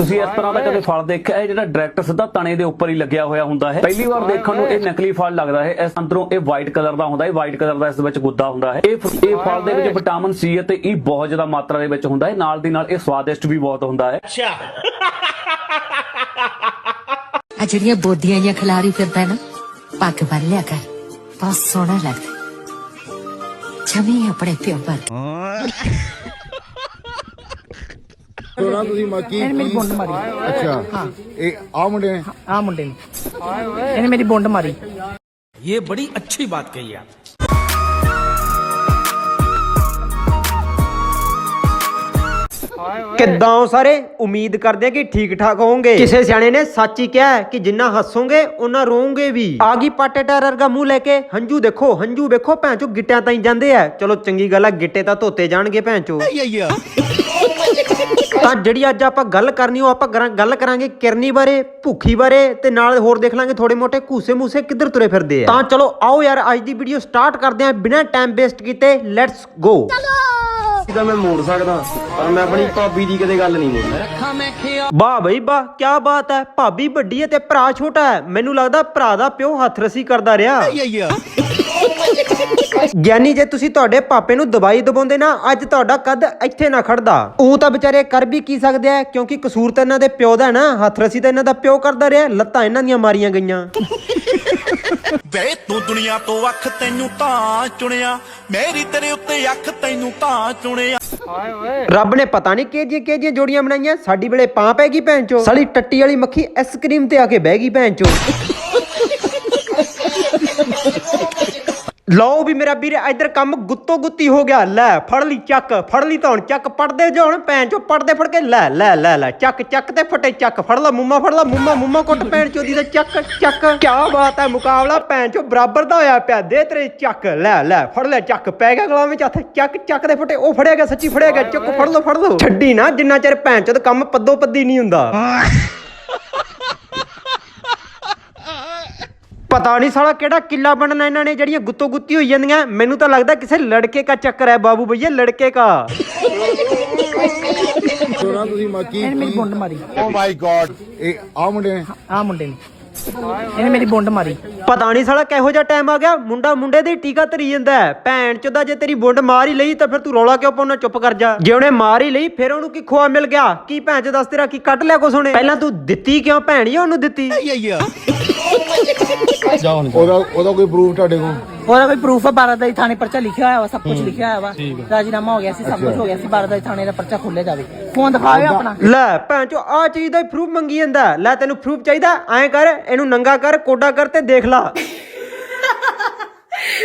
ਤੁਸੀਂ ਇਸ ਤਰ੍ਹਾਂ ਦਾ ਕਦੇ ਫਲ ਦੇਖਿਆ? ਹੈ ਜਿਹੜਾ ਡਾਇਰੈਕਟ ਸਿੱਧਾ ਤਣੇ ਦੇ ਉੱਪਰ ਹੀ ਲੱਗਿਆ ਹੋਇਆ ਹੁੰਦਾ ਹੈ। ਪਹਿਲੀ ਵਾਰ ਦੇਖਣ ਨੂੰ ਇਹ ਨਕਲੀ ਫਲ ਲੱਗਦਾ ਹੈ। ਇਸ ਅੰਦਰੋਂ ਇਹ ਵਾਈਟ ਕਲਰ ਦਾ ਹੁੰਦਾ ਹੈ। ਵਾਈਟ ਕਲਰ ਦਾ ਇਸ ਵਿੱਚ ਗੁੱਦਾ ਹੁੰਦਾ ਹੈ। ਇਹ ਫਲ ਦੇ ਵਿੱਚ ਵਿਟਾਮਿਨ ਸੀ ਅਤੇ ਈ ਬਹੁਤ ਜ਼ਿਆਦਾ ਮਾਤਰਾ ਦੇ ਵਿੱਚ ਹੁੰਦਾ ਹੈ। ਨਾਲ ਦੀ ਨਾਲ ਇਹ ਸਵਾਦਿਸ਼ਟ ਵੀ ਬਹੁਤ ਹੁੰਦਾ ਹੈ। ਆ ਜਿਹੜੀਆਂ ਬੋਦੀਆਂ ਜਾਂ ਖਿਲਾਰੀ ਫਿਰਦਾ ਨਾ ਪੱਗ ਬੰਨ ਲਿਆ ਕਰ। ਬਹੁਤ ਸੋਹਣਾ ਲੱਗਦਾ ਜਮੀ ਆਪਣੇ ਪਿਓ ਵਰਗਾ। ਸੋਨਾ ਤੁਸੀਂ ਮਾਕੀ ਇਹਨੇ ਮੇਰੀ ਬੁੰਡ ਮਾਰੀ। ਅੱਛਾ। ਹਾਂ। ਇਹ ਆ ਮੁੰਡੇ ਨੇ? ਆ ਮੁੰਡੇ ਨੇ। ਇਹਨੇ ਮੇਰੀ ਬੁੰਡ ਮਾਰੀ। ਇਹ ਬੜੀ ਅੱਛੀ ਬਾਤ ਕਹੀ ਆ। ਕਿੱਦਾਂ ਹੋ ਸਾਰੇ? ਉਮੀਦ ਕਰਦੇ ਆ ਕਿ ਠੀਕ ਠਾਕ ਹੋਵੋਗੇ। ਕਿਸੇ ਸਿਆਣੇ ਨੇ ਸੱਚ ਹੀ ਕਿਹਾ ਕਿ ਜਿੰਨਾ ਹੱਸੋਗੇ ਉਹਨਾਂ ਰੋਵੋਗੇ ਵੀ। ਆ ਗਈ ਪਾਟੇ ਟੈਰਰ ਦਾ ਮੂੰਹ ਲੈ ਕੇ। ਹੰਝੂ ਦੇਖੋ ਹੰਝੂ ਵੇਖੋ ਭੈਣ ਚੋ ਗਿੱਟਿਆਂ ਤਾਈਂ ਜਾਂਦੇ ਆ। ਚਲੋ ਚੰਗੀ ਗੱਲ ਆ ਗਿੱਟੇ ਤਾਂ ਧੋਤੇ ਜਾਣਗੇ ਭੈਣ ਚੋ। ਤਾਂ ਜਿਹੜੀ ਅੱਜ ਆਪਾਂ ਗੱਲ ਕਰਨੀ ਉਹ ਆਪਾਂ ਗੱਲ ਕਰਾਂਗੇ ਕਿਰਨੀ ਬਾਰੇ ਭੁੱਖੀ ਬਾਰੇ ਤੇ ਨਾਲ ਹੋਰ ਦੇਖ ਲਾਂਗੇ ਥੋੜੇ ਮੋਟੇ ਘੂਸੇ ਮੂਸੇ ਕਿੱਧਰ ਤੁਰੇ ਫਿਰਦੇ ਆ। ਤਾਂ ਚਲੋ ਆਓ ਯਾਰ ਅੱਜ ਦੀ ਵੀਡੀਓ ਸਟਾਰਟ ਕਰਦੇ ਆਂ ਬਿਨਾਂ ਟਾਈਮ ਵੇਸਟ ਕੀਤੇ ਲੈਟਸ ਗੋ ਤਾਂ ਮੈਂ ਮੋੜ ਸਕਦਾ ਪਰ ਮੈਂ ਆਪਣੀ ਭਾਬੀ ਦੀ ਕਦੇ ਗੱਲ ਨਹੀਂ ਮੋੜਦਾ ਵਾਹ ਬਈ ਵਾਹ ਕੀ ਬਾਤ ਹੈ। ਭਾਬੀ ਵੱਡੀ ਹੈ ਤੇ ਭਰਾ ਛੋਟਾ ਹੈ। ਮੈਨੂੰ ਲੱਗਦਾ ਭਰਾ ਦਾ ਪਿਓ ਹੱਥ ਰਸੀ ਕਰਦਾ ਰਿਹਾ। ਗਿਆਨੀ ਜੇ ਤੁਸੀਂ ਤੁਹਾਡੇ ਪਾਪੇ ਨੂੰ ਦਵਾਈ ਦਵਾਉਂਦੇ ਨਾ ਅੱਜ ਤੁਹਾਡਾ ਕੱਦ ਇੱਥੇ ਨਾ ਖੜਦਾ। ਉਹ ਤਾਂ ਵਿਚਾਰੇ ਕਰ ਵੀ ਕੀ ਸਕਦੇ ਆ ਕਿਉਂਕਿ ਕਸੂਰ ਤਾਂ ਇਹਨਾਂ ਦੇ ਪਿਓ ਦਾ ਹੈ ਨਾ ਹੱਥ ਰਸੀ ਤਾਂ ਇਹਨਾਂ ਦਾ ਪਿਓ ਕਰਦਾ ਰਿਹਾ ਲੱਤਾਂ ਇਹਨਾਂ ਦੀਆਂ ਮਾਰੀਆਂ ਗਈਆਂ। ਵੇ ਤੂੰ ਦੁਨੀਆ ਤੋਂ ਅੱਖ ਤੈਨੂੰ ਤਾਂ ਚੁਣਿਆ ਮੇਰੀ ਤੇਰੇ ਉੱਤੇ ਅੱਖ ਤੈਨੂੰ ਤਾਂ ਚੁਣਿਆ। ਰੱਬ ਨੇ ਪਤਾ ਨਹੀਂ ਕਿਹੜੀਆਂ ਕਿਹੜੀਆਂ ਜੋੜੀਆਂ ਬਣਾਈਆਂ ਸਾਡੀ ਵੇਲੇ ਪਾਂ ਪੈ ਗਈ ਭੈਣ ਚੋ। ਸਾਲੀ ਟੱਟੀ ਵਾਲੀ ਮੱਖੀ ਆਈਸਕ੍ਰੀਮ ਤੇ ਆ ਕੇ ਬਹਿ ਗਈ ਭੈਣ ਚੋ। ਲਓ ਵੀ ਮੇਰਾ ਵੀਰ, ਇੱਧਰ ਕੰਮ ਗੁੱਤੋ ਗੁੱਤੀ ਹੋ ਗਿਆ। ਲੈ, ਫੜ ਲਈ ਚੱਕ, ਫੜ ਲਈ ਤਾਂ ਚੱਕ ਪੜਦੇ ਜਾਣ ਭੈਣ ਚੋ, ਪੜਦੇ ਫੜ ਕੇ, ਲੈ ਲੈ ਲੈ ਲੈ, ਚੱਕ ਚੱਕ ਤੇ ਫਟੇ ਚੱਕ, ਫੜ ਲਾ ਮੁੰਮਾ, ਫੜ ਲਾ ਮੁੰਮਾ ਮੁੰਮਾ ਕੁੱਟ ਭੈਣ ਚੋਦੀ ਦਾ ਚੱਕ ਚੱਕ। ਕੀ ਬਾਤ ਹੈ ਮੁਕਾਬਲਾ, ਭੈਣ ਚੋ, ਬਰਾਬਰ ਦਾ ਹੋਇਆ ਪਿਆ, ਦੇ ਤੇਰੇ ਚੱਕ, ਲੈ ਲੈ, ਫੜ ਲੈ ਚੱਕ, ਪੈ ਗਿਆ ਗਲਾਂ ਵਿੱਚ ਹੱਥ, ਚੱਕ ਚੱਕ ਦੇ ਫਟੇ, ਉਹ ਫੜਿਆ ਗਿਆ, ਸੱਚੀ ਫੜਿਆ ਗਿਆ, ਚੱਕ, ਫੜ ਲੋ ਫੜ ਲੋ ਛੱਡੀ ਨਾ, ਜਿੰਨਾ ਚਿਰ ਭੈਣ ਚੋ ਕੰਮ ਪੱਦੋ ਪੱਦੀ ਨਹੀਂ ਹੁੰਦਾ। ਪਤਾ ਨਹੀਂ ਸਾਲਾ ਕਿਹੜਾ ਕਿੱਲਾ ਬਣਨਾ ਇਹਨਾਂ ਨੇ ਜਿਹੜੀਆਂ ਗੁੱਤੋ ਗੁੱਤੀ ਹੋਈ ਜਾਂਦੀਆਂ। ਮੈਨੂੰ ਤਾਂ ਲੱਗਦਾ ਕਿਸੇ ਲੜਕੇ ਦਾ ਚੱਕਰ ਹੈ ਬਾਬੂ ਭਈਆ ਲੜਕੇ ਦਾ। ਸੋਨਾ ਤੁਸੀਂ ਮੱਕੀ। ਇਹਨੇ ਮੇਰੀ ਬੁੰਡ ਮਾਰੀ। ਓ ਮਾਈ ਗॉड ਇਹ ਆ ਮੁੰਡੇ ਨੇ? ਆ ਮੁੰਡੇ ਨੇ। ਇਹਨੇ ਮੇਰੀ ਬੁੰਡ ਮਾਰੀ। ਪਤਾ ਨਹੀਂ ਸਾਲਾ ਕਿਹੋ ਜਿਹਾ ਟਾਈਮ ਆ ਗਿਆ। ਮੁੰਡਾ ਮੁੰਡੇ ਦੇ ਟੀਕਾ ਧਰੀ ਜਾਂਦਾ ਹੈ। ਭੈਣ ਚੋਦਾ ਜੇ ਤੇਰੀ ਬੁੰਡ ਮਾਰ ਹੀ ਲਈ ਤਾਂ ਫਿਰ ਤੂੰ ਰੌਲਾ ਕਿਉਂ ਪਾਉਣਾ? ਚੁੱਪ ਕਰ ਜਾ। ਜੇ ਉਹਨੇ ਮਾਰ ਹੀ ਲਈ ਫਿਰ ਉਹਨੂੰ ਕੀ ਖੋਆ ਮਿਲ ਗਿਆ? ਕੀ ਭੈਣ ਚ ਦੱਸ ਤੇਰਾ ਕੀ? ਕੱਢ ਲਿਆ ਕੁਛ ਉਹਨੇ? ਪਹਿਲਾਂ ਤੂੰ ਦਿੱਤੀ ਕਿਉਂ? ਭੈਣ ਹੀ ਉਹਨੂੰ ਦਿੱਤੀ। ਉਹਦਾ ਉਹਦਾ ਕੋਈ ਪ੍ਰੂਫ ਤੁਹਾਡੇ ਕੋਲ? ਉਹਦਾ ਕੋਈ ਪ੍ਰੂਫ ਹੈ ਬਾਰਾਦਾਈ ਥਾਣੇ ਪਰਚਾ ਲਿਖਿਆ ਹੋਇਆ ਵਾ ਸਭ ਕੁਝ ਲਿਖਿਆ ਹੋਇਆ ਵਾ। ਰਾਜੀਨਾਮਾ ਹੋ ਗਿਆ ਸੀ ਸਭ ਕੁਝ ਹੋ ਗਿਆ ਸੀ ਬਾਰਾਦਾਈ ਥਾਣੇ ਦਾ ਪਰਚਾ ਖੋਲਿਆ ਜਾਵੇ। ਫੋਨ ਦਿਖਾਓ ਆਪਣਾ। ਲੈ ਭੈਣ ਚੋ ਆ ਚੀਜ਼ ਦਾ ਪ੍ਰੂਫ ਮੰਗੀ ਜਾਂਦਾ। ਲੈ ਤੈਨੂੰ ਪ੍ਰੂਫ ਚਾਹੀਦਾ ਐਂ ਕਰ ਇਹਨੂੰ ਨੰਗਾ ਕਰ ਕੋਡਾ ਕਰ ਤੇ ਦੇਖ ਲਾ।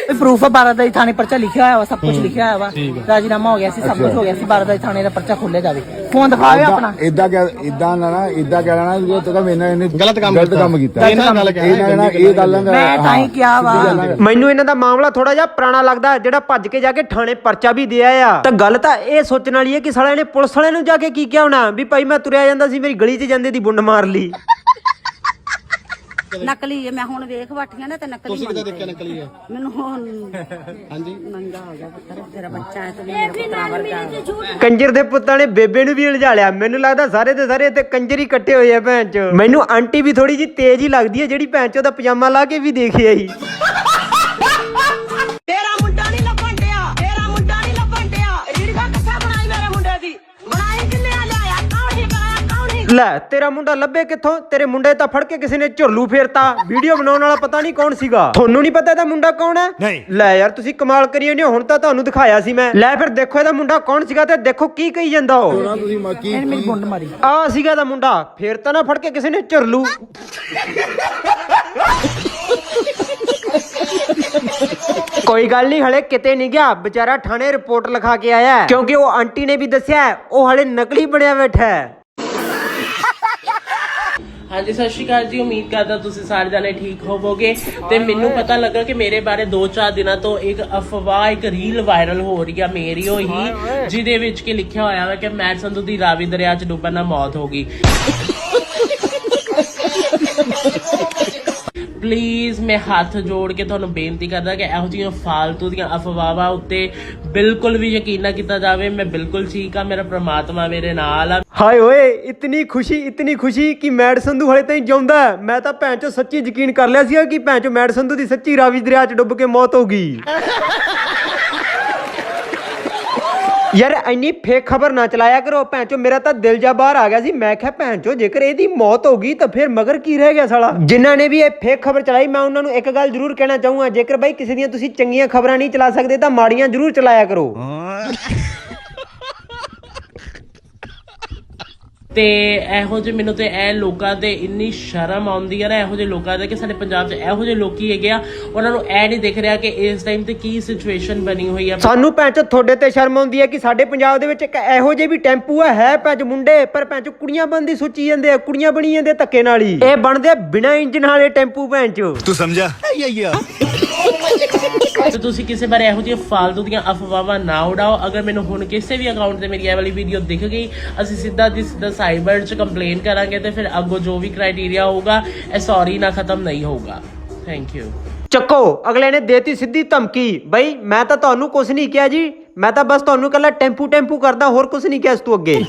ਇਹ ਪ੍ਰੂਫ ਹੈ ਬਾਰਾਦਾਈ ਥਾਣੇ ਪਰਚਾ ਲਿਖਿਆ ਹੋਇਆ ਵਾ ਸਭ ਕੁਝ ਲਿਖਿਆ ਹੋਇਆ ਵਾ। ਰਾਜੀਨਾਮਾ ਹੋ ਗਿਆ ਸੀ ਸਭ ਕੁਝ ਹੋ ਗਿਆ ਸੀ ਬਾਰਾਦਾਈ ਥਾਣੇ ਦਾ ਪਰਚਾ ਖੋਲਿਆ ਜਾਵੇ। ਫੋਨ ਦਿਖਾਓ ਆਪਣਾ। ਇਦਾਂ ਕਿ ਇਦਾਂ ਨਾ ਨਾ ਇਦਾਂ ਕਹਿਣਾ ਨਾ ਜੇ ਤੂੰ ਮੈਨਾਂ ਇਹਨੇ ਗਲਤ ਕੰਮ ਗਲਤ ਕੰਮ ਕੀਤਾ। ਇਹਨਾਂ ਨਾਲ ਕਹਿਣਾ ਇਹ ਗੱਲਾਂ ਦਾ ਮੈਂ ਤਾਂ ਹੀ ਕਿਹਾ ਵਾ। ਮੈਨੂੰ ਇਹਨਾਂ ਦਾ ਮਾਮਲਾ ਥੋੜਾ ਜਿਹਾ ਪੁਰਾਣਾ ਲੱਗਦਾ ਜਿਹੜਾ ਭੱਜ ਕੇ ਜਾ ਕੇ ਥਾਣੇ ਪਰਚਾ ਵੀ ਦੇ ਆਇਆ ਤਾਂ ਗੱਲ ਤਾਂ ਇਹ ਸੋਚਣ ਵਾਲੀ ਹੈ ਕਿ ਸਾਲਿਆਂ ਨੇ ਪੁਲਿਸ ਵਾਲਿਆਂ ਨੂੰ ਜਾ ਕੇ ਕੀ ਕਿਹਾ ਹੋਣਾ? ਵੀ ਭਾਈ ਮੈਂ ਤੁਰਿਆ ਜਾਂਦਾ ਸੀ ਮੇਰੀ ਗਲੀ 'ਚ ਜਾਂਦੇ ਦੀ ਬੁੰਡ ਮਾਰ ਲਈ। ਨਕਲੀ। ਹੈ ਮੈਂ ਹੁਣ ਵੇਖ ਵਾਟੀਆਂ ਨਾ ਤੇ ਨਕਲੀ ਤੁਸੀਂ ਕਿੱਦਾਂ ਦੇਖਿਆ ਨਕਲੀ ਹੈ? ਮੈਨੂੰ ਹੁਣ ਹਾਂਜੀ। ਨੰਗਾ ਹੋ ਗਿਆ ਪੁੱਤਰ ਤੇਰਾ ਬੱਚਾ ਹੈ ਤੇ ਮੇਰਾ ਪੁੱਤਰਾ ਵਰਗਾ। ਕੰਜਰ ਦੇ ਪੁੱਤਾਂ ਨੇ ਬੇਬੇ ਨੂੰ ਵੀ ਉਲਝਾ ਲਿਆ। ਮੈਨੂੰ ਲੱਗਦਾ ਸਾਰੇ ਦੇ ਸਾਰੇ ਤੇ ਕੰਜਰ ਹੀ ਇਕੱਠੇ ਹੋਏ ਆ ਭੈਣ ਚ ਮੈਨੂੰ ਆਂਟੀ ਵੀ ਥੋੜੀ ਜੀ ਤੇਜ਼ ਹੀ ਲੱਗਦੀ ਹੈ ਜਿਹੜੀ ਭੈਣ ਚ ਉਹਦਾ ਪਜਾਮਾ ਲਾ ਕੇ ਵੀ ਦੇਖਿਆ ਹੀ ਲੈ ਤੇਰਾ ਮੁੰਡਾ ਲੱਭੇ ਕਿੱਥੋਂ? ਤੇਰੇ ਮੁੰਡੇ ਤਾਂ ਫੜ ਕੇ ਕਿਸੇ ਨੇ ਝੁਰਲੂ ਫੇਰਤਾ। ਵੀਡੀਓ ਬਣਾਉਣ ਵਾਲਾ ਪਤਾ ਨਹੀਂ ਕੌਣ ਸੀਗਾ। ਤੁਹਾਨੂੰ ਨਹੀਂ ਪਤਾ ਇਹਦਾ ਮੁੰਡਾ ਕੌਣ ਹੈ? ਨਹੀਂ। ਲੈ ਯਾਰ ਤੁਸੀਂ ਕਮਾਲ ਕਰੀ ਜਾਂਦੇ ਹੋ ਹੁਣ ਤਾਂ ਤੁਹਾਨੂੰ ਦਿਖਾਇਆ ਸੀ ਮੈਂ। ਲੈ ਫਿਰ ਦੇਖੋ ਇਹਦਾ ਮੁੰਡਾ ਕੌਣ ਸੀਗਾ ਤੇ ਦੇਖੋ ਕੀ ਕਹੀ ਜਾਂਦਾ ਉਹ। ਇਹਨੇ ਮੇਰੀ ਮਾਰੀ। ਆ ਸੀਗਾ ਇਹਦਾ ਮੁੰਡਾ। ਫੇਰ ਤਾਂ ਨਾ ਫੜ ਕੇ ਕਿਸੇ ਨੇ ਝੁਰਲੂ। ਕੋਈ ਗੱਲ ਨਹੀਂ ਹਲੇ ਕਿਤੇ ਨਹੀਂ ਗਿਆ। ਵਿਚਾਰਾ ਥਾਣੇ ਰਿਪੋਰਟ ਲਿਖਾ ਕੇ ਆਇਆ ਹੈ। ਕਿਉਂਕਿ ਉਹ ਆਂਟੀ ਨੇ ਵੀ ਦੱਸਿਆ ਹੈ, ਉਹ ਹਲੇ ਨਕਲੀ ਬਣਿਆ ਬੈਠਾ ਹੈ। ਹਾਂਜੀ ਸਤਿ ਸ਼੍ਰੀ ਅਕਾਲ ਜੀ। ਉਮੀਦ ਕਰਦਾ ਤੁਸੀਂ ਸਾਰੇ ਜਾਣੇ ਠੀਕ ਹੋਵੋਗੇ। ਤੇ ਮੈਨੂੰ ਪਤਾ ਲੱਗਾ ਕਿ ਮੇਰੇ ਬਾਰੇ 2-4 ਦਿਨਾਂ ਤੋਂ ਇੱਕ ਅਫਵਾਹ ਇੱਕ ਰੀਲ ਵਾਇਰਲ ਹੋ ਰਹੀ ਆ ਮੇਰੀ ਹੋਈ ਜਿਹਦੇ ਵਿੱਚ ਕਿ ਲਿਖਿਆ ਹੋਇਆ ਹੈ ਕਿ ਮੈਟ ਸੰਧੂ ਦੀ ਰਾਵੀ ਦਰਿਆ 'ਚ ਡੁੱਬਣ ਨਾਲ ਮੌਤ ਹੋ ਗਈ। ਪਲੀਜ਼ ਮੈਂ ਹੱਥ ਜੋੜ ਕੇ ਤੁਹਾਨੂੰ ਬੇਨਤੀ ਕਰਦਾ ਕਿ ਇਹੋ ਜਿਹੀਆਂ ਫਾਲਤੂ ਦੀਆਂ ਅਫਵਾਹਾਂ ਉੱਤੇ ਬਿਲਕੁਲ ਵੀ ਯਕੀਨ ਨਾ ਕੀਤਾ ਜਾਵੇ। ਮੈਂ ਬਿਲਕੁਲ ਠੀਕ ਆ ਮੇਰਾ ਪ੍ਰਮਾਤਮਾ ਮੇਰੇ ਨਾਲ ਆ। ਹਾਏ ਓਏ, ਇਤਨੀ ਖੁਸ਼ੀ ਇਤਨੀ ਖੁਸ਼ੀ ਕਿ ਮੈਡ ਸੰਧੂ ਹਲੇ ਤਾਈਂ ਜਿਉਂਦਾ ਹੈ। ਮੈਂ ਤਾਂ ਭੈਣ ਚੋ ਸੱਚੀ ਯਕੀਨ ਕਰ ਲਿਆ ਸੀਗਾ ਕਿ ਭੈਣ ਚੋ ਮੈਡ ਸੰਧੂ ਦੀ ਸੱਚੀ ਰਾਵੀ ਦਰਿਆ 'ਚ ਡੁੱਬ ਕੇ ਮੌਤ ਹੋ ਗਈ। ਯਾਰ, ਇੰਨੀ ਫੇਕ ਖਬਰ ਨਾ ਚਲਾਇਆ ਕਰੋ। ਭੈਣ ਚੋ ਮੇਰਾ ਤਾਂ ਦਿਲ ਜਾ ਬਾਹਰ ਆ ਗਿਆ ਸੀ। ਮੈਂ ਕਿਹਾ, ਭੈਣ ਚੋ ਜੇਕਰ ਇਹਦੀ ਮੌਤ ਹੋ ਗਈ ਤਾਂ ਫਿਰ ਮਗਰ ਕੀ ਰਹਿ ਗਿਆ ਸਾਲਾ? ਜਿਨ੍ਹਾਂ ਨੇ ਵੀ ਇਹ ਫੇਕ ਖਬਰ ਚਲਾਈ, ਮੈਂ ਉਹਨਾਂ ਨੂੰ ਇੱਕ ਗੱਲ ਜ਼ਰੂਰ ਕਹਿਣਾ ਚਾਹੂੰਗਾ। ਜੇਕਰ ਬਾਈ ਕਿਸੇ ਦੀਆਂ ਤੁਸੀਂ ਚੰਗੀਆਂ ਖਬਰਾਂ ਨਹੀਂ ਚਲਾ ਸਕਦੇ, ਤਾਂ ਮਾੜੀਆਂ ਜ਼ਰੂਰ ਚਲਾਇਆ ਕਰੋ। ਤੇ ਇਹੋ ਜਿਹੇ ਮੈਨੂੰ ਤੇ ਇਹ ਲੋਕਾਂ ਤੇ ਇੰਨੀ ਸ਼ਰਮ ਆਉਂਦੀ ਹੈ ਨਾ ਇਹੋ ਜਿਹੇ ਲੋਕਾਂ ਦੇ ਕਿ ਸਾਡੇ ਪੰਜਾਬ 'ਚ ਇਹੋ ਜਿਹੇ ਲੋਕੀ ਹੈਗੇ ਆ। ਉਹਨਾਂ ਨੂੰ ਇਹ ਨਹੀਂ ਦਿਖ ਰਿਹਾ ਕਿ ਇਸ ਟਾਈਮ ਤੇ ਕੀ ਸਿਚੁਏਸ਼ਨ ਬਣੀ ਹੋਈ ਆ। ਸਾਨੂੰ ਭੈਣ ਚੋ ਤੁਹਾਡੇ ਤੇ ਸ਼ਰਮ ਆਉਂਦੀ ਹੈ ਕਿ ਸਾਡੇ ਪੰਜਾਬ ਦੇ ਵਿੱਚ ਇੱਕ ਇਹੋ ਜਿਹੇ ਵੀ ਟੈਂਪੂ ਹੈ ਹੈ ਭੈਣ ਚੋ ਮੁੰਡੇ ਪਰ ਭੈਣ ਚੋ ਕੁੜੀਆਂ ਬੰਦੀ ਸੋਚੀ ਜਾਂਦੇ ਆ ਕੁੜੀਆਂ ਬਣੀ ਜਾਂਦੇ ਆ ਧੱਕੇ ਨਾਲ ਹੀ। ਇਹ ਬਣਦੇ ਆ ਬਿਨਾਂ ਇੰਜਨ ਵਾਲੇ ਟੈਂਪੂ ਭੈਣ ਚੋ ਤੂੰ ਸਮਝਾ? ਤੇ ਤੁਸੀਂ ਕਿਸੇ ਬਾਰੇ ਇਹੋ ਜਿਹੀਆਂ ਫਾਲਤੂ ਦੀਆਂ ਅਫਵਾਹਾਂ ਨਾ ਉਡਾਓ। ਅਗਰ ਮੈਨੂੰ ਹੁਣ ਕਿਸੇ ਵੀ ਅਕਾਊਂਟ ਤੇ ਮੇਰੀ ਇਹ ਵਾਲੀ ਵੀਡੀਓ ਦਿਖ ਗਈ, ਅਸੀਂ ਸਿੱਧਾ ਦੀ ਸਿੱਧਾ ਸਾਈਬਰ 'ਚ ਕੰਪਲੇਨ ਕਰਾਂਗੇ ਤੇ ਫਿਰ ਅੱਗੋਂ ਜੋ ਵੀ ਕ੍ਰਾਈਟੇਰੀਆ ਹੋਊਗਾ, ਇਹ ਸੌਰੀ ਨਾ ਖਤਮ ਨਹੀਂ ਹੋਊਗਾ। ਥੈਂਕ ਯੂ ਚੱਕੋ, ਅਗਲੇ ਨੇ ਦੇਤੀ ਸਿੱਧੀ ਧਮਕੀ। ਬਈ, ਮੈਂ ਤਾਂ ਤੁਹਾਨੂੰ ਕੁਝ ਨਹੀਂ ਕਿਹਾ ਜੀ। ਮੈਂ ਤਾਂ ਬਸ ਤੁਹਾਨੂੰ ਕੱਲਾ ਟੈਂਪੂ ਟੈਂਪੂ ਕਰਦਾ, ਹੋਰ ਕੁਝ ਨਹੀਂ ਕਿਹਾ ਇਸ ਤੋਂ ਅੱਗੇ।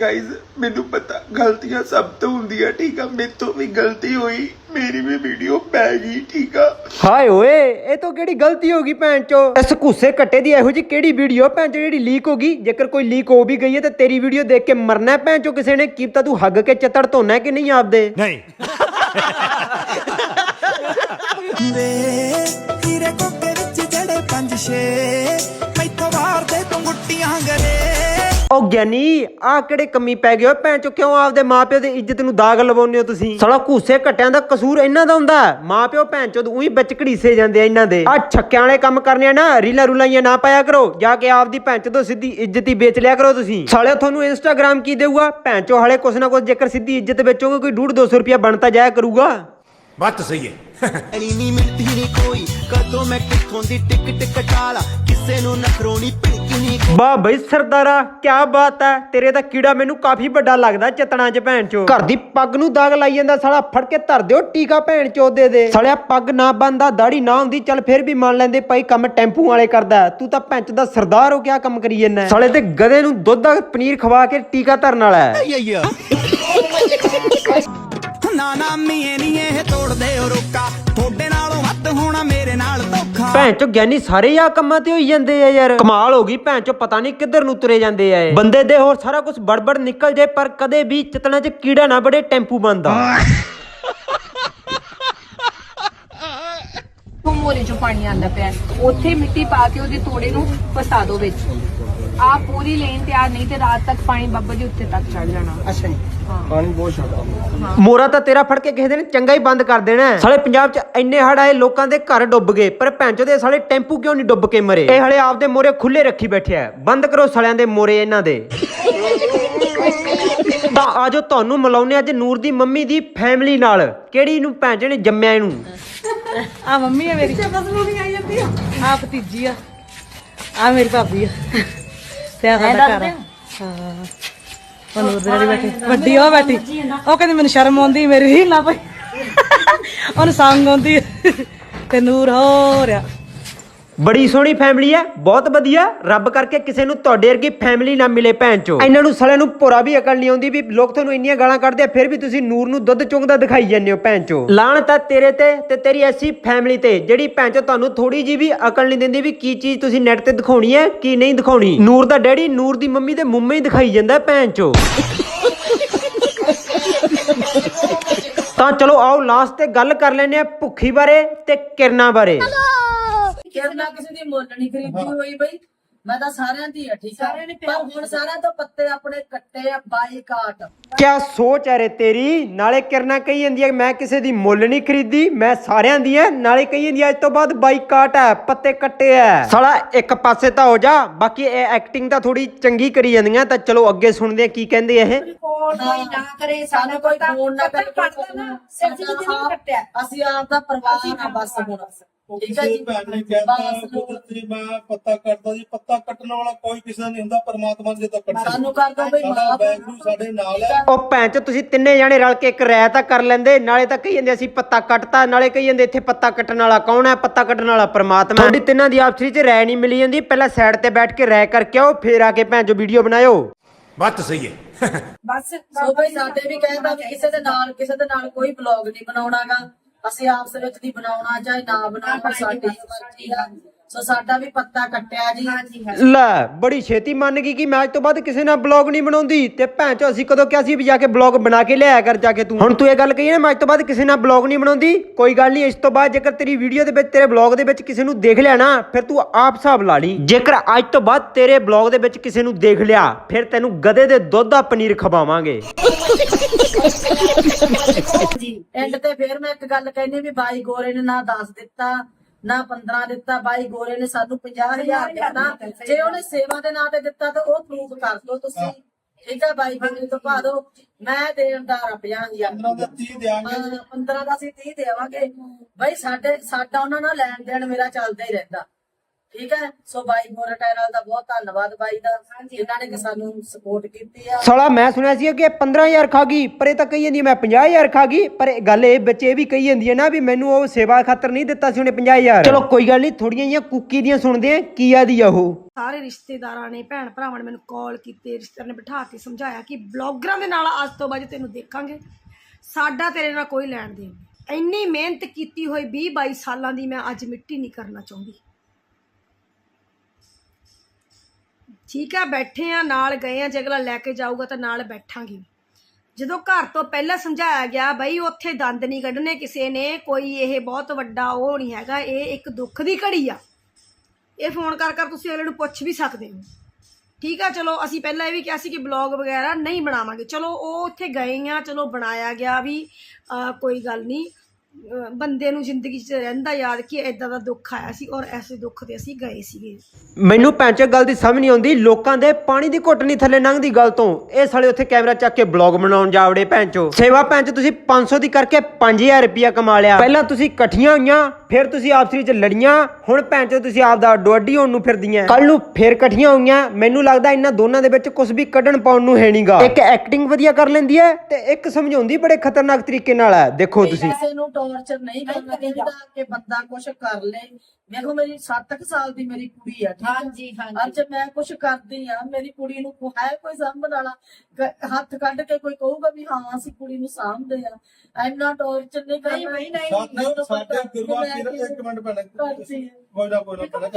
ਗਾਇਜ਼ ਮੈਨੂੰ ਪਤਾ ਗਲਤੀਆਂ ਸਭ ਤੋਂ ਹੁੰਦੀਆਂ ਠੀਕ ਆ? ਮੇਰੇ ਤੋਂ ਵੀ ਗਲਤੀ ਹੋਈ ਮੇਰੀ ਵੀ ਵੀਡੀਓ ਪੈ ਗਈ ਠੀਕ ਆ? ਹਾਏ ਓਏ ਇਹ ਤੋਂ ਕਿਹੜੀ ਗਲਤੀ ਹੋ ਗਈ ਭੈਣ ਚੋ? ਇਸ ਘੁੱਸੇ ਕੱਟੇ ਦੀ ਇਹੋ ਜੀ ਕਿਹੜੀ ਵੀਡੀਓ ਭੈਣ ਚੋ ਜਿਹੜੀ ਲੀਕ ਹੋ ਗਈ? ਜੇਕਰ ਕੋਈ ਲੀਕ ਹੋ ਵੀ ਗਈ ਹੈ ਤੇ ਤੇਰੀ ਵੀਡੀਓ ਦੇਖ ਕੇ ਮਰਨਾ ਭੈਣ ਚੋ ਕਿਸੇ ਨੇ ਕੀਤਾ ਤੂੰ ਹੱਗ ਕੇ ਚੱਤੜ ਧੋਣਾ ਕਿ ਨਹੀਂ ਆਪਦੇ? ਨਹੀਂ। ਤੇਰੇ ਕੋਕੇ ਵਿੱਚ ਜੜੇ ਪੰਜ ਛੇ ਮੈਥੋਂ ਵਾਰਦੇ ਤੂੰ ਗੁੱਟੀਆਂ ਗਰੇ ਉਹ ਗਿਆਨੀ ਆ ਕਿਹੜੇ ਕਮੀ ਪੈ ਗਏ? ਓ ਭੈਣ ਚੋ ਕਿਉਂ ਆਪਦੇ ਮਾਪਿਓ ਦੀ ਇੱਜ਼ਤ ਨੂੰ ਦਾਗ ਲਵਾਉਂਦੇ ਹੋ ਤੁਸੀਂ? ਸਾਲਾ ਘੂਸੇ ਘਟਿਆਂ ਦਾ ਕਸੂਰ ਇਹਨਾਂ ਦਾ ਹੁੰਦਾ। ਮਾਪਿਓ ਭੈਣ ਚੋ ਉਹੀ ਵਿੱਚ ਘੜੀਸੇ ਜਾਂਦੇ ਆ ਇਹਨਾਂ ਦੇ। ਆ ਛੱਕਿਆਂ ਵਾਲੇ ਕੰਮ ਕਰਨੇ ਆ ਨਾ ਰੀਲਾਂ ਰੁਲਾਈਆਂ ਨਾ ਪਾਇਆ ਕਰੋ। ਜਾ ਕੇ ਆਪਦੀ ਭੈਣ ਚੋ ਤੋਂ ਸਿੱਧੀ ਇੱਜ਼ਤ ਹੀ ਵੇਚ ਲਿਆ ਕਰੋ ਤੁਸੀਂ। ਸਾਲੇ ਤੁਹਾਨੂੰ ਇੰਸਟਾਗ੍ਰਾਮ ਕੀ ਦੇਊਗਾ? ਭੈਣ ਚੋ ਹਲੇ ਕੁਛ ਨਾ ਕੁਛ ਜੇਕਰ ਸਿੱਧੀ ਇੱਜ਼ਤ ਵੇਚੋਗੇ ਕੋਈ 1.5 200 ਰੁਪਇਆ ਬਣਤਾ ਜਾਇਆ ਕਰੂਗਾ। ਬਾਤ ਸਹੀ ਹੈ। ਨਹੀਂ ਮਿਲਦੀ ਨਹੀਂ ਕੋਈ। ਕਦੋਂ ਮੈਂ ਕਿੱਥੋਂ ਦੀ ਟਿਕਟ ਕਟਾਲਾ ਕਿਸੇ ਨੂੰ ਨਖਰੋਣੀ ਭਿੜਕੀ ਨਹੀਂ ਵਾਹ ਬਈ ਸਰਦਾਰਾ ਕੀ ਬਾਤ ਹੈ। ਤੇਰੇ ਤਾਂ ਕੀੜਾ ਮੈਨੂੰ ਕਾਫੀ ਵੱਡਾ ਲੱਗਦਾ ਚਤਣਾ ਚ ਭੈਣ ਚੋ। ਘਰ ਦੀ ਪੱਗ ਨੂੰ ਦਾਗ ਲਾਈ ਜਾਂਦਾ ਸਾਲਾ ਫੜ ਕੇ ਧਰ ਦਿਓ ਟੀਕਾ ਭੈਣ ਚੋਦੇ ਦੇ ਸਾਲਿਆ ਪੱਗ ਨਾ ਬੰਦਾ ਦਾੜੀ ਨਾ ਹੁੰਦੀ ਚੱਲ ਫਿਰ ਵੀ ਮੰਨ ਲੈਂਦੇ ਭਾਈ ਕੰਮ ਟੈਂਪੂ ਵਾਲੇ ਕਰਦਾ। ਤੂੰ ਤਾਂ ਭੈਂਚ ਦਾ ਸਰਦਾਰ ਹੋ ਕਿਆ ਕੰਮ ਕਰੀ ਜੰਨਾ ਸਾਲੇ ਤੇ ਗਧੇ ਨੂੰ ਦੁੱਧ ਦਾ ਪਨੀਰ ਖਵਾ ਕੇ ਟੀਕਾ ਧਰਨ ਵਾਲਾ ਹੈ। ਨਾ ਨਾ ਮੀਏ ਨਹੀਂ ਇਹ ਤੋੜਦੇ ਓ ਰੋਕਾ। ਤੁਹਾਡੇ ਨਾਲੋਂ ਵੱਧ ਹੋਣਾ ਮੇਰੇ ਨਾਲ ਧੋਖਾ। ਭੈਣ ਚੋ ਗਿਆਨੀ ਸਾਰੇ ਹੀ ਆ ਕੰਮਾਂ ਤੇ ਹੋਈ ਜਾਂਦੇ ਆ ਯਾਰ। ਕਮਾਲ ਹੋ ਗਈ ਭੈਣ ਚੋ ਪਤਾ ਨਹੀਂ ਕਿੱਧਰ ਨੂੰ ਤੁਰੇ ਜਾਂਦੇ ਆ ਇਹ। ਬੰਦੇ ਦੇ ਹੋਰ ਸਾਰਾ ਕੁਝ ਬੜਬੜ ਨਿਕਲ ਜੇ ਪਰ ਕਦੇ ਵੀ ਚਤਣਾ ਚ ਕੀੜਾ ਨਾ ਬੜੇ ਟੈਂਪੂ ਬੰਦਾ ਮੋਰੇ ਚੋਂ ਪਾਣੀ ਆਂਦਾ ਪਿਆ। ਉੱਥੇ ਮਿੱਟੀ ਪਾ ਕੇ ਉਹਦੇ ਤੋੜੇ ਨੂੰ ਫਸਾ ਦਿਓ ਵਿੱਚ। ਆ ਪੂਰੀ ਲੇਨ ਤਿਆਰ ਨਹੀਂ ਤੇ ਰਾਤ ਤੱਕ ਪਾਣੀ ਬੱਬਾ ਜੀ ਉੱਤੇ ਤੱਕ ਚੜ ਜਾਣਾ। ਅੱਛਾ ਪਾਣੀ ਬਹੁਤ ਛੱਡਾ ਮੋਰਾ ਤਾਂ ਤੇਰਾ ਫੜ ਕੇ ਕਿਸੇ ਦਿਨ ਚੰਗਾ ਹੀ ਬੰਦ ਕਰ ਦੇਣਾ। ਸਾਲੇ ਪੰਜਾਬ 'ਚ ਇੰਨੇ ਹੜ ਆਏ ਲੋਕਾਂ ਦੇ ਘਰ ਡੁੱਬ ਗਏ ਪਰ ਭੈਂਚੋ ਦੇ ਸਾਲੇ ਟੈਂਪੂ ਕਿਉਂ ਨਹੀਂ ਡੁੱਬ ਕੇ ਮਰੇ? ਇਹ ਹਲੇ ਆਪਦੇ ਮੋਰੇ ਖੁੱਲੇ ਰੱਖੀ ਬੈਠਿਆ ਹੈ। ਬੰਦ ਕਰੋ ਸਾਲਿਆਂ ਦੇ ਮੋਰੇ ਇਹਨਾਂ ਦੇ। ਤਾਂ ਆਜੋ ਤੁਹਾਨੂੰ ਮਿਲਾਉਨੇ ਅੱਜ ਨੂਰ ਦੀ ਮੰਮੀ ਦੀ ਫੈਮਿਲੀ ਨਾਲ। ਕਿਹੜੀ ਨੂੰ ਭੈਂਚੋ ਨੇ ਜੰਮਿਆ ਇਹਨੂੰ? ਆ ਮੰਮੀ ਆ ਮੇਰੀ। ਬਸ ਲੋੜੀ ਆਈ ਜਾਂਦੀ। ਆ ਆ ਭਤੀਜੀ ਆ। ਆ ਮੇਰੀ ਭਾਬੀ ਆ। ਤੇ ਆ ਸਾਡਾ ਘਰ। ਹਾਂ। ਉਹ ਨੂਰ ਦੇ ਜਿਹੜੀ ਬੈਠੀ। ਵੱਡੀ ਉਹ ਬੈਠੀ। ਉਹ ਕਹਿੰਦੀ ਮੈਨੂੰ ਸ਼ਰਮ ਆਉਂਦੀ ਮੇਰੀ ਨਾ ਪਈ। ਉਹਨੂੰ ਸੰਗ ਆਉਂਦੀ। ਤੇ ਨੂਰ ਹੋ ਰਿਹਾ। ਬੜੀ ਸੋਹਣੀ ਫੈਮਿਲੀ ਹੈ ਬਹੁਤ ਵਧੀਆ। ਰੱਬ ਕਰਕੇ ਕਿਸੇ ਨੂੰ ਤੁਹਾਡੇ ਵਰਗੀ ਫੈਮਿਲੀ ਨਾ ਮਿਲੇ ਭੈਣ ਚੋ। ਇਹਨਾਂ ਨੂੰ ਸਾਲਿਆਂ ਨੂੰ ਭੋਰਾ ਵੀ ਅਕਲ ਨਹੀਂ ਆਉਂਦੀ ਵੀ ਲੋਕ ਤੁਹਾਨੂੰ ਇੰਨੀਆਂ ਗਾਲਾਂ ਕੱਢਦੇ ਆ ਫਿਰ ਵੀ ਤੁਸੀਂ ਨੂਰ ਨੂੰ ਦੁੱਧ ਚੁੰਗਦਾ ਦਿਖਾਈ ਜਾਂਦੇ ਹੋ ਭੈਣ ਚੋ। ਲਾਹਣਤ ਹੈ ਤੇਰੇ ਤੇ ਤੇ ਤੇਰੀ ਐਸੀ ਫੈਮਿਲੀ ਤੇ ਜਿਹੜੀ ਭੈਣ ਚੋ ਤੁਹਾਨੂੰ ਥੋੜੀ ਜੀ ਵੀ ਅਕਲ ਨਹੀਂ ਦਿੰਦੀ ਵੀ ਕੀ ਚੀਜ਼ ਤੁਸੀਂ ਨੈਟ ਤੇ ਦਿਖਾਉਣੀ ਹੈ ਕੀ ਨਹੀਂ ਦਿਖਾਉਣੀ। ਨੂਰ ਦਾ ਡੈਡੀ ਨੂਰ ਦੀ ਮੰਮੀ ਦੇ ਮੁੰਮੇ ਹੀ ਦਿਖਾਈ ਜਾਂਦਾ ਭੈਣ ਚੋ। ਤਾਂ ਚਲੋ ਆਓ ਲਾਸਟ ਤੇ ਗੱਲ ਕਰ ਲੈਨੇ ਆ ਭੁੱਖੀ ਬਾਰੇ ਤੇ ਕਿਰਨਾ ਬਾਰੇ। ਕਿਰਨਾ ਕਿਸੇ ਦੀ ਮੁੱਲ ਨਹੀਂ ਖਰੀਦੀ ਹੋਈ ਬਈ। ਮੈਂ ਤਾਂ ਸਾਰਿਆਂ ਦੀ ਆ ਠੀਕ ਆ? ਪਰ ਹੁਣ ਸਾਰਿਆਂ ਤੋਂ ਪੱਤੇ ਆਪਣੇ ਕੱਟੇ ਆ ਬਾਈਕਾਟ ਕਿਆ ਸੋਚ ਹੈ ਰੇ ਤੇਰੀ? ਨਾਲੇ ਕਿਰਨਾ ਕਹੀ ਜਾਂਦੀ ਹੈ ਮੈਂ ਕਿਸੇ ਦੀ ਮੁੱਲ ਨਹੀਂ ਖਰੀਦੀ ਮੈਂ ਸਾਰਿਆਂ ਦੀ ਹੈ ਨਾਲੇ ਕਹੀ ਜਾਂਦੀ ਹੈ ਅੱਜ ਤੋਂ ਬਾਅਦ ਬਾਈਕਾਟ ਹੈ ਪੱਤੇ ਕੱਟੇ ਹੈ ਸਾਲਾ ਇੱਕ ਪਾਸੇ ਤਾਂ ਹੋ ਜਾ ਬਾਕੀ ਇਹ ਐਕਟਿੰਗ ਤਾਂ ਥੋੜੀ ਚੰਗੀ ਕਰੀ ਜਾਂਦੀਆਂ ਤਾਂ ਚਲੋ ਅੱਗੇ ਸੁਣਦੇ ਆ ਕੀ ਕਹਿੰਦੇ ਇਹ। ਕੋਈ ਨਾ ਕਰੇ ਸਾਨੂੰ ਕੋਈ ਫੋਨ ਨਾ ਕਰੇ ਪੜਦਾ ਨਾ ਸਿਰ ਜੀ ਨਹੀਂ ਕੱਟਿਆ। ਅਸੀਂ ਆਪ ਦਾ ਪਰਿਵਾਰ ਆ ਬਸ ਹੁਣ। ਠੀਕ ਹੈ ਜੀ। ਭੈਣ ਨੇ ਕਹਿਤਾ ਕੁਦਰਤੀ ਮੈਂ ਪੱਤਾ ਕੱਟਦਾ ਜੀ ਪੱਤਾ ਕੱਟਣ ਵਾਲਾ ਕੋਈ ਕਿਸੇ ਦਾ ਨਹੀਂ ਹੁੰਦਾ ਪਰਮਾਤਮਾ ਦੇ ਤਾਂ ਕੱਟਦਾ ਸਾਨੂੰ ਕਰ ਦੋ ਬਈ ਸਾਡਾ ਮਾਫ ਵੈਗਰੂ ਸਾਡੇ ਨਾਲ ਹੈ। ਉਹ ਭੈਣ ਚ ਤੁਸੀਂ ਤਿੰਨੇ ਜਾਣੇ ਰਲ ਕੇ ਇੱਕ ਰਾਇ ਤਾਂ ਕਰ ਲੈਂਦੇ ਨਾਲੇ ਤਾਂ ਕਹੀ ਜਾਂਦੇ ਅਸੀਂ ਪੱਤਾ ਕੱਟਤਾ ਨਾਲੇ ਕਹੀ ਜਾਂਦੇ ਇੱਥੇ ਪੱਤਾ ਕੱਟਣ ਵਾਲਾ ਕੌਣ ਹੈ ਪੱਤਾ ਕੱਟਣ ਵਾਲਾ ਪ੍ਰਮਾਤਮਾ ਤੁਹਾਡੀ ਤਿੰਨਾਂ ਦੀ ਆਪਸੀ ਚ ਰਾਇ ਨਹੀਂ ਮਿਲੀ ਜਾਂਦੀ ਪਹਿਲਾਂ ਸਾਈਡ ਤੇ ਬੈਠ ਕੇ ਰਾਇ ਕਰਕੇ ਆਓ ਫੇਰ ਆ ਕੇ ਭੈਣ ਜੋ ਵੀਡੀਓ ਬਣਾਇਓ। ਬਾਤ ਸਹੀ ਹੈ। ਬਸ ਸੋ ਬਈ ਸਾਡੇ ਵੀ ਕਹਿੰਦਾ ਵੀ ਕਿਸੇ ਦੇ ਨਾਲ ਕਿਸੇ ਦੇ ਨਾਲ ਕੋਈ ਬਲੌਗ ਨਹੀਂ ਬਣਾਉਣਾਗਾ। ਅਸੀਂ ਆਪਸ ਵਿੱਚ ਦੀ ਬਣਾਉਣਾ ਚਾਹੇ ਨਾ ਬਣਾਉਣਾ ਸਾਡੀ ਮਰਜ਼ੀ ਆ। ਸੋ ਸਾਡਾ ਵੀ ਪੱਤਾ ਕੱਟਿਆ ਜੀ। ਲੈ ਬੜੀ ਛੇਤੀ ਮੰਨ ਗਈ ਕਿ ਮੈਂ ਅੱਜ ਤੋਂ ਬਾਅਦ ਕਿਸੇ ਨਾਲ ਬਲੌਗ ਨਹੀਂ ਬਣਾਉਂਦੀ ਤੇ ਭੈਣ ਚੋ ਅਸੀਂ ਕਦੋਂ ਕਿਹਾ ਸੀ ਵੀ ਜਾ ਕੇ ਬਲੌਗ ਬਣਾ ਕੇ ਲਿਆਇਆ ਕਰ ਜਾ ਕੇ ਤੂੰ? ਹੁਣ ਤੂੰ ਇਹ ਗੱਲ ਕਹੀ ਨਾ ਮੈਂ ਅੱਜ ਤੋਂ ਬਾਅਦ ਕਿਸੇ ਨਾਲ ਬਲੌਗ ਨਹੀਂ ਬਣਾਉਂਦੀ? ਕੋਈ ਗੱਲ ਨਹੀਂ ਇਸ ਤੋਂ ਬਾਅਦ ਜੇਕਰ ਤੇਰੀ ਵੀਡੀਓ ਦੇ ਵਿੱਚ ਤੇਰੇ ਬਲੌਗ ਦੇ ਵਿੱਚ ਕਿਸੇ ਨੂੰ ਦੇਖ ਲਿਆ ਨਾ ਫਿਰ ਤੂੰ ਆਪ ਹਿਸਾਬ ਲਾ ਲਈ। ਜੇਕਰ ਅੱਜ ਤੋਂ ਬਾਅਦ ਤੇਰੇ ਬਲੌਗ ਦੇ ਵਿੱਚ ਕਿਸੇ ਨੂੰ ਦੇਖ ਲਿਆ ਫਿਰ ਤੈਨੂੰ ਗਧੇ ਦੇ ਦੁੱਧ ਦਾ ਪਨੀਰ ਖਵਾਵਾਂਗੇ। ਜੀ ਐਂਡ ਤੇ ਫਿਰ ਮੈਂ ਇੱਕ ਗੱਲ ਕਹਿੰਦੀ ਵੀ ਬਾਈ ਗੋਰੇ ਨੇ ਨਾ 10 ਦਿੱਤਾ ਨਾ 15 ਦਿੱਤਾ ਬਾਈ ਗੋਰੇ ਨੇ ਸਾਨੂੰ 50000 ਦਿੱਤਾ। ਜੇ। ਉਹਨੇ ਸੇਵਾ ਦੇ ਨਾਂ ਤੇ ਦਿੱਤਾ ਤਾਂ ਉਹ ਪ੍ਰੂਫ ਕਰ ਦਿਓ ਤੁਸੀਂ। ਠੀਕ ਹੈ ਬਾਈ ਗੋਰੇ ਤੋਂ ਪਾ ਦਿਓ। ਮੈਂ ਦੇਣਦਾਰ ਆ। 50000 15 ਦਾ 30 ਦਿਆਂਗੇ। ਹਾਂ, 15 ਦਾ ਅਸੀਂ 30 ਦੇਵਾਂਗੇ। ਬਾਈ ਸਾਡੇ ਸਾਡਾ ਉਹਨਾਂ ਨਾਲ ਲੈਣ ਦੇਣ ਮੇਰਾ ਚੱਲਦਾ ਹੀ ਰਹਿੰਦਾ। ਠੀਕ ਹੈ? ਸੋ ਬਾਈ ਗੋਰਾ ਟਾਇਰਲ ਦਾ ਬਹੁਤ ਧੰਨਵਾਦ ਬਾਈ ਦਾ। ਜਿਨ੍ਹਾਂ ਨੇ ਕਿ ਸਾਨੂੰ ਸਪੋਰਟ ਕੀਤੀ ਆ। ਸਾਲਾ ਮੈਂ ਸੁਣਿਆ ਸੀ ਕਿ ਇਹ 15000 ਖਾ ਗਈ ਪਰ ਇਹ ਤਾਂ ਕਹੀ ਜਾਂਦੀ ਹੈ ਮੈਂ 50000 ਖਾ ਗਈ ਪਰ ਇਹ ਗੱਲ ਇਹ ਬੱਚੇ ਵੀ ਕਹੀ ਜਾਂਦੀ ਹੈ ਨਾ ਵੀ ਮੈਨੂੰ ਉਹ ਸੇਵਾ ਖਾਤਰ ਨਹੀਂ ਦਿੱਤਾ ਸੀ ਉਹਨੇ 50000 ਚਲੋ ਕੋਈ ਗੱਲ ਨਹੀਂ ਥੋੜੀਆਂ ਜੀਆਂ ਕੁੱਕੀ ਦੀਆਂ ਸੁਣਦੇ ਆ ਕੀ ਆਦੀ ਆ ਉਹ? ਸਾਰੇ ਰਿਸ਼ਤੇਦਾਰਾਂ ਨੇ ਭੈਣ ਭਰਾਵਾਂ ਨੇ ਮੈਨੂੰ ਕਾਲ ਕੀਤੇ ਰਿਸ਼ਤੇਦਾਰ ਨੇ ਬਿਠਾ ਕੇ ਸਮਝਾਇਆ ਕਿ ਬਲੌਗਰਾਂ ਦੇ ਨਾਲ ਅੱਜ ਤੋਂ ਬਾਅਦ ਤੈਨੂੰ ਦੇਖਾਂਗੇ ਸਾਡਾ ਤੇਰੇ ਨਾਲ ਕੋਈ ਲੈਣ ਦੇਣ ਨਹੀਂ। ਇੰਨੀ ਮਿਹਨਤ ਕੀਤੀ ਹੋਈ 20 22 ਸਾਲਾਂ ਦੀ ਮੈਂ ਅੱਜ ਮਿੱਟੀ ਨਹੀਂ ਕਰਨਾ ਚਾਹੁੰਦੀ। ਠੀਕ ਆ, ਬੈਠੇ ਆ, ਨਾਲ ਗਏ ਆ, ਜੇ ਅਗਲਾ ਲੈ ਕੇ ਜਾਊਗਾ ਤਾਂ ਨਾਲ ਬੈਠਾਂਗੇ। ਜਦੋਂ ਘਰ ਤੋਂ ਪਹਿਲਾਂ ਸਮਝਾਇਆ ਗਿਆ, ਬਈ ਉੱਥੇ ਦੰਦ ਨਹੀਂ ਕੱਢਣੇ ਕਿਸੇ ਨੇ, ਕੋਈ ਇਹ ਬਹੁਤ ਵੱਡਾ ਉਹ ਨਹੀਂ ਹੈਗਾ, ਇਹ ਇੱਕ ਦੁੱਖ ਦੀ ਘੜੀ ਆ। ਇਹ ਫੋਨ ਕਰ ਕਰ ਤੁਸੀਂ ਅਗਲੇ ਨੂੰ ਪੁੱਛ ਵੀ ਸਕਦੇ ਹੋ। ਠੀਕ ਆ, ਚਲੋ ਅਸੀਂ ਪਹਿਲਾਂ ਇਹ ਵੀ ਕਿਹਾ ਸੀ ਕਿ ਬਲੌਗ ਵਗੈਰਾ ਨਹੀਂ ਬਣਾਵਾਂਗੇ। ਚਲੋ ਉਹ ਉੱਥੇ ਗਏ ਆ, ਚਲੋ ਬਣਾਇਆ ਗਿਆ ਵੀ ਕੋਈ ਗੱਲ ਨਹੀਂ। ਬੰਦੇ ਨੂੰ ਜ਼ਿੰਦਗੀ 'ਚ ਰਹਿੰਦਾ ਯਾਦ ਕਿ ਇਦਾਂ ਦਾ ਦੁੱਖ ਆਇਆ ਸੀ ਔਰ ਐਸੇ ਦੁੱਖ ਤੇ ਅਸੀਂ ਗਏ ਸੀਗੇ। ਮੈਨੂੰ ਪੈਂਚ ਗੱਲ ਦੀ ਸਮਝ ਨਹੀਂ ਆਉਂਦੀ। ਲੋਕਾਂ ਦੇ ਪਾਣੀ ਦੀ ਘੁੱਟ ਨਹੀਂ ਥੱਲੇ ਲੰਘਦੀ ਗੱਲ ਤੋਂ। ਇਹ ਸਾਲੇ ਉੱਥੇ ਕੈਮਰਾ ਚੱਕ ਕੇ ਬਲੌਗ ਬਣਾਉਣ ਜਾਵੜੇ ਪੈਂਚੋ ਸੇਵਾ ਪੈਂਚ ਤੁਸੀਂ 500 ਦੀ ਕਰਕੇ 5000 ਰੁਪਿਆ ਕਮਾ ਲਿਆ। ਪਹਿਲਾਂ ਤੁਸੀਂ ਇਕੱਠੀਆਂ ਹੋਈਆਂ ਫਿਰ ਤੁਸੀਂ ਆਪਸਰੀ ਚ ਲੜੀਆਂ। ਹੁਣ ਪੈਂਚੋ ਤੁਸੀਂ ਆਪ ਦਾ ਡੋਡੀ ਹੋਣ ਨੂੰ ਫਿਰਦੀਆਂ। ਕੱਲ ਨੂੰ ਫਿਰ ਇਕੱਠੀਆਂ ਹੋਈਆਂ। ਮੈਨੂੰ ਲੱਗਦਾ ਇਹਨਾਂ ਦੋਨਾਂ ਦੇ ਵਿੱਚ ਕੁਝ ਵੀ ਕੱਢਣ ਪਾਉਣ ਨੂੰ ਹੈ ਨਹੀਂਗਾ। ਇੱਕ ਐਕਟਿੰਗ ਵਧੀਆ ਕਰ ਲੈਂਦੀ ਹੈ ਤੇ ਇੱਕ ਸਮਝਾਉਂਦੀ ਬੜੇ ਖਤਰਨਾਕ ਤਰੀਕੇ ਨਾਲ ਹੈ। ਦੇਖੋ ਤੁਸੀਂ। ਕਿਸੇ ਨੂੰ ਟੌਰਚਰ ਨਹੀਂ ਕਰਨਾ ਚਾਹੀਦਾ ਕਿ ਬੰਦਾ ਕੁਝ ਕਰ ਲੇ ਦੇਖੋ ਮੇਰੀ 7 ਸਾਲ ਦੀ ਮੇਰੀ ਕੁੜੀ ਆ ਹਾਂਜੀ ਹਾਂਜੀ। ਅੱਜ ਮੈਂ ਕੁਝ ਕਰਦੀ ਆ ਮੇਰੀ ਕੁੜੀ ਨੂੰ ਕੋ- ਹੈ ਕੋਈ ਸਾਂਭਣ ਵਾਲਾ ਗ- ਹੱਥ ਕੱਢ ਕੇ ਕੋਈ ਕਹੂਗਾ ਵੀ ਹਾਂ ਅਸੀਂ ਕੁੜੀ ਨੂੰ ਸਾਂਭਦੇ ਆ। ਐਨਾ ਟੌਰਚਰ ਨਹੀਂ ਕਰਨਾ। ਨਹੀਂ ਸਾਡੇ ਸਾਡੇ ਗੁਰੂਆਂ ਇੱਕ ਮਿੰਟ ਪਹਿਲਾਂ ਕੋਈ ਨਾ ਕੋਈ ਨਾ ਪਹਿਲਾਂ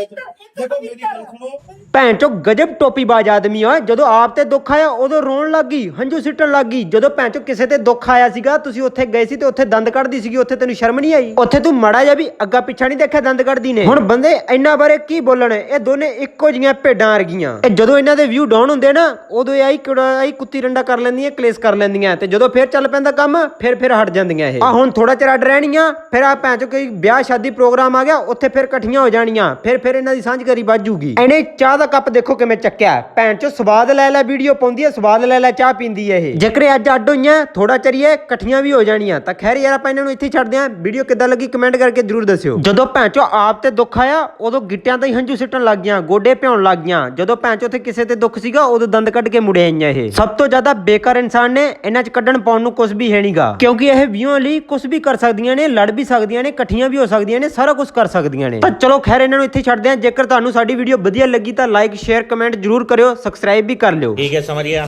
ਦੇਖੋ ਮੇਰੀ ਗੱਲ ਸੁਣੋ। ਭੈਣ ਚੋ ਗਜਬ ਟੋਪੀਬਾਜ਼ ਆਦਮੀ ਆ। ਜਦੋਂ ਆਪ ਤੇ ਦੁੱਖ ਆਇਆ ਉਦੋਂ ਰੋਣ ਲੱਗ ਗਈ ਹੰਝੂ ਸਿੱਟਣ ਲੱਗ ਗਈ। ਜਦੋਂ ਭੈਣ ਚੋ ਕਿਸੇ ਤੇ ਦੁੱਖ ਆਇਆ ਸੀਗਾ ਤੁਸੀਂ ਉੱਥੇ ਗਏ ਸੀ ਤੇ ਉੱਥੇ ਦੰਦ ਕੱਢਦੀ ਸੀਗੀ ਉੱਥੇ ਤੈਨੂੰ ਸ਼ਰਮ ਨਹੀਂ ਆਈ? ਉੱਥੇ ਤੂੰ ਮੜਾ ਜਾ ਵੀ ਅੱਗਾ ਪਿੱਛਾ ਨਹੀਂ ਦੇਖਿਆ ਦੰਦ ਕੱਢਦੀ ਨੇ? ਹੁਣ ਬੰਦੇ ਇੰਨਾ ਬਾਰੇ ਕੀ ਬੋਲਣ? ਇਹ ਦੋਨੇ ਇੱਕੋ ਜੀਆਂ ਭੇਡਾਂ ਵਰਗੀਆਂ। ਇਹ ਜਦੋਂ ਇਹਨਾਂ ਦੇ ਵਿਊ ਡਾਊਨ ਹੁੰਦੇ ਨਾ, ਉਦੋਂ ਇਹ ਆਈ ਕਿਹੜਾ ਆਈ ਕੁੱਤੀ ਰੰਡਾ ਕਰ ਲੈਂਦੀਆਂ, ਕਲੇਸ਼ ਕਰ ਲੈਂਦੀਆਂ। ਤੇ ਜਦੋਂ ਫੇਰ ਚੱਲ ਪੈਂਦਾ ਕੰਮ, ਫਿਰ ਫਿਰ ਹਟ ਜਾਂਦੀਆਂ ਇਹ। ਆ ਹੁਣ ਥੋੜਾ ਚਿਰ ਅੱਡ ਰਹਿਣੀਆਂ, ਫਿਰ ਆ ਭੈਣ ਚੋ ਕੋਈ ਵਿਆਹ ਸ਼ਾਦੀ ਪ੍ਰੋਗਰਾਮ ਆ ਗਿਆ, ਉੱਥੇ ਫਿਰ ਇਕੱਠੀਆਂ ਹੋ ਜਾਣੀਆਂ। ਫਿਰ ਫਿਰ ਇਹਨਾਂ ਦੀ ਸਾਂਝ ਕਰੀ ਵੱਜੂਗੀ ਇਹਨੇ ਚਾਹ ਦਾ ਕੱਪ ਦੇਖੋ ਕਿਵੇਂ ਚੱਕਿਆ। ਭੈਣ ਚੋ ਸਵਾਦ ਲੈ ਲੈ, ਵੀਡੀਓ ਪਾਉਂਦੀ ਹੈ ਸਵਾਦ ਲੈ ਲੈ, ਚਾਹ ਪੀਂਦੀ ਹੈ ਇਹ। ਜੇਕਰ ਅੱਜ ਅੱਡ ਹੋਈਆਂ ਥੋੜਾ ਚਰੀਏ ਇਕੱਠੀਆਂ ਵੀ ਹੋ ਜਾਣੀਆਂ। ਤਾਂ ਖੈਰ ਯਾਰ, ਆਪਾਂ ਇਹਨਾਂ ਨੂੰ ਇੱਥੇ ਛੱਡਦੇ ਆਂ। ਵੀਡੀਓ ਕਿੱਦਾਂ ਲੱਗੀ, ਕਮੈਂਟ ਕਰਕੇ ਜਰੂਰ ਦੱਸਿਓ। ਜਦੋਂ ਭੈਣ ਚੋ ਆਪ ਤੇ ਦੁੱਖ ਆਇਆ, ਉਦੋਂ ਗਿੱਟਿਆਂ ਤੇ ਹੀ ਹੰਝੂ ਸਿੱਟਣ ਲੱਗ ਗਈਆਂ, ਗੋਡੇ ਭਿਉਣ ਲੱਗ ਗਈਆਂ। ਜਦੋਂ ਭੈਣ ਚੋ ਕਿਸੇ ਤੇ ਦੁੱਖ ਸੀਗਾ, ਉਦੋਂ ਦੰਦ ਕੱਢ ਕੇ ਮੁੜੇ ਆਈਆਂ ਇਹ। ਸਭ ਤੋਂ ਜ਼ਿਆਦਾ ਬੇਕਾਰ ਇਨਸਾਨ ਨੇ, ਇਹਨਾਂ 'ਚ ਕੱਢਣ ਪਾਉਣ ਨੂੰ ਕੁਝ ਵੀ ਹੈ ਨਹੀਂਗਾ ਕਿਉਂਕਿ ਇਹ ਵਿਊਆਂ ਲਈ ਕੁਝ ਵੀ ਕਰ ਸਕਦੀਆਂ ਨੇ, ਲੜ ਵੀ ਸਕਦੀਆਂ ਨੇ, ਇਕੱਠੀਆਂ ਵੀ ਹੋ ਸਕਦੀਆਂ ਨੇ, ਸਾਰਾ ਕੁਝ ਕਰ ਸਕਦੀਆਂ ਨੇ। ਤਾਂ ਚਲੋ ਖੈਰ, ਇਹਨਾਂ ਨੂੰ ਇੱਥੇ ਛੱਡਦੇ ਹਾਂ ਜੇਕਰ ਤੁਹਾਨੂੰ ਸਾਡੀ ਵੀਡੀਓ ਵਧੀਆ ਲੱਗੀ ਤਾਂ ਲਾਈਕ ਸ਼ੇਅਰ ਕਮੈਂਟ ਜਰੂਰ ਕਰਿਓ ਸਬਸਕ੍ਰਾਈਬ ਵੀ ਕਰ ਲਿਓ। ਠੀਕ ਹੈ ਸਮਝਿਆ